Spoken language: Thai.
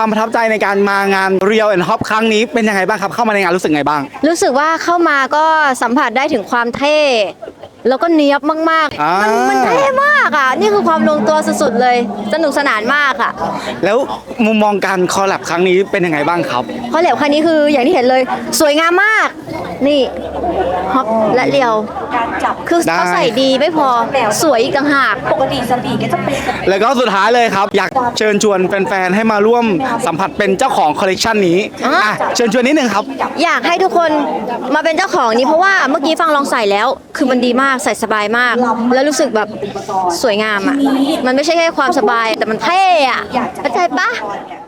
ความประทับใจในการมางาน Real and Hop ครั้งนี้เป็นยังไงบ้างครับเข้ามาในงานรู้สึกไงบ้าง รู้สึกว่าเข้ามาก็สัมผัสได้ถึงความเท่ แล้วก็เนี้ยบมากอ่าๆมันมันเท่มากอะ นี่คือความลงตัวสุดๆเลย สนุกสนานมากอะแล้วมุมมองการคอลแลบครั้งนี้เป็นยังไงบ้างครับเพราะเหลวคันนี้คืออย่างที่เห็นเลยสวยงามมาก นี่ฮอปและเรียวคือได้ เขาใส่ดีไม่พอสวยอีกต่างหากปกติสปีดก็จะเป็นแล้วก็สุดท้ายเลยครับ อยากเชิญชวนแฟนๆให้มาร่วมสัมผัสเป็นเจ้าของคอลเลกชันนี้อะอะเชิญชวนนิดนึงครับ อยากให้ทุกคนมาเป็นเจ้าของนี้เพราะว่าเมื่อกี้ฟังลองใส่แล้ว คือมันดีมากใส่สบายมาก แล้วรู้สึกแบบสวยงามอะ มันไม่ใช่แค่ความสบายแต่มันเท่อะเข้าใจปะเนี่ย